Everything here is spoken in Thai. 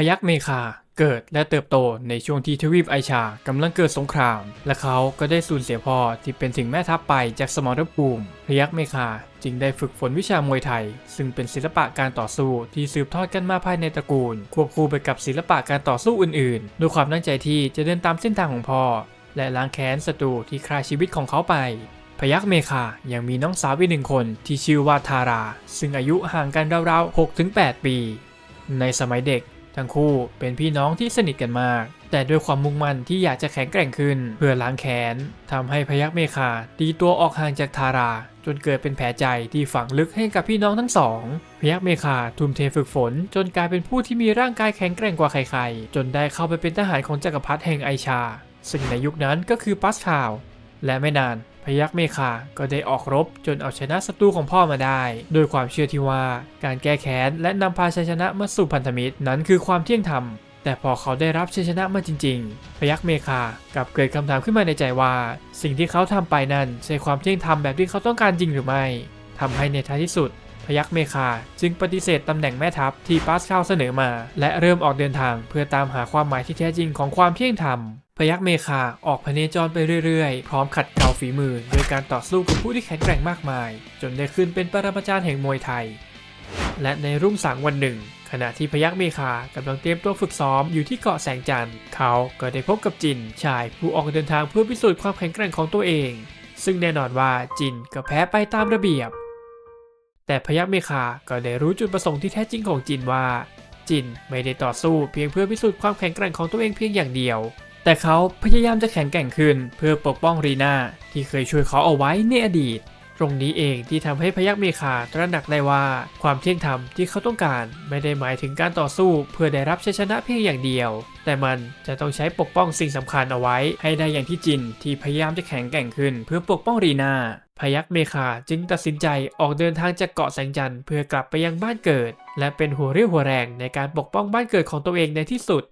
พยัคฆ์เมคาเกิดและเติบโตในช่วงที่ทวีปไอชากำลังเกิดสงคราม และเขาก็ได้สูญเสียพ่อที่เป็นถึงแม่ทัพไปจากสมรภูมิพยัคฆ์เมคาจึงได้ฝึกฝนวิชามวยไทย ซึ่งเป็นศิลปะการต่อสู้ที่สืบทอดกันมาภายในตระกูล ควบคู่ไปกับศิลปะการต่อสู้อื่นๆด้วยความตั้งใจที่จะเดินตามเส้นทางของพ่อ และล้างแค้นศัตรูที่ฆ่าชีวิตของเขาไปพยัคฆ์เมคายังมีน้องสาวอีกหนึ่งคนที่ชื่อว่าทารา ซึ่งอายุห่างกันราวๆ6-8 ปี ในสมัยเด็ก ทั้งคู่เป็นพี่น้องที่สนิทกันมาก แต่ด้วยความมุ่งมั่นที่อยากจะแข็งแกร่งขึ้น เพื่อล้างแค้นทำให้พยัคฆ์เมคาตีตัวออกห่างจากทารา จนเกิดเป็นแผลใจที่ฝังลึกให้กับพี่น้องทั้งสอง พยัคฆ์เมคาทุ่มเทฝึกฝน จนกลายเป็นผู้ที่มีร่างกายแข็งแกร่งกว่าใครๆ จนได้เข้าไปเป็นทหารของจักรพรรดิแห่งไอชา ซึ่งในยุคนั้นก็คือปัสคาว และไม่นานพยัคฆ์เมคาก็ได้ออกรบจนเอาชนะศัตรูของพ่อมาได้โดยความเชื่อที่ว่าการแก้แค้นและนำพาชัยชนะมาสู่พันธมิตรนั้นคือความเที่ยงธรรมแต่พอเขาได้รับชัยชนะมาจริง ๆ พยัคฆ์เมคากลับเกิดคำถามขึ้นมาในใจว่า สิ่งที่เขาทำไปนั้นใช่ความเที่ยงธรรมแบบที่เขาต้องการจริงหรือไม่ทำให้ในท้ายที่สุด พยัคฆ์เมคา จึงปฏิเสธตำแหน่งแม่ทัพที่ปาสคาลเสนอมา และเริ่มออกเดินทางเพื่อตามหาความหมายที่แท้จริงของความเที่ยงธรรมพยัคฆ์เมคาออกพเนจรไปเรื่อยๆ พร้อมขัดเกลาฝีมือโดยการต่อสู้กับผู้ที่แข็งแกร่งมากมาย จนได้ขึ้นเป็นปรมาจารย์แห่งมวยไทย และในรุ่งสางวันหนึ่ง ขณะที่พยัคฆ์เมคากำลังเตรียมตัวฝึกซ้อมอยู่ที่เกาะแสงจันทร์ เขาก็ได้พบกับจิน ชายผู้ออกเดินทางเพื่อพิสูจน์ความแข็งแกร่งของตัวเอง ซึ่งแน่นอนว่าจินก็แพ้ไปตามระเบียบ แต่พยัคฆ์เมคาก็ได้รู้จุดประสงค์ที่แท้จริงของจินว่า จินไม่ได้ต่อสู้เพียงเพื่อพิสูจน์ความแข็งแกร่งของตัวเองเพียงอย่างเดียว แต่เขาพยายามจะแข็งแกร่งขึ้นเพื่อปกป้องรีนาที่เคยช่วยเขาเอาไว้ในอดีต ตรงนี้เองที่ทำให้พยัคฆ์เมคาตระหนักได้ว่า ความเที่ยงธรรมที่เขาต้องการไม่ได้หมายถึงการต่อสู้เพื่อได้รับชัยชนะเพียงอย่างเดียว แต่มันจะต้องใช้ปกป้องสิ่งสำคัญเอาไว้ ให้ได้อย่างที่จินที่พยายามจะแข็งแกร่งขึ้นเพื่อปกป้องรีนา พยัคฆ์เมคาจึงตัดสินใจออกเดินทางจากเกาะแสงจันทร์เพื่อกลับไปยังบ้านเกิด และเป็นหัวเรี่ยวหัวแรงในการปกป้องบ้านเกิดของตัวเองในที่สุด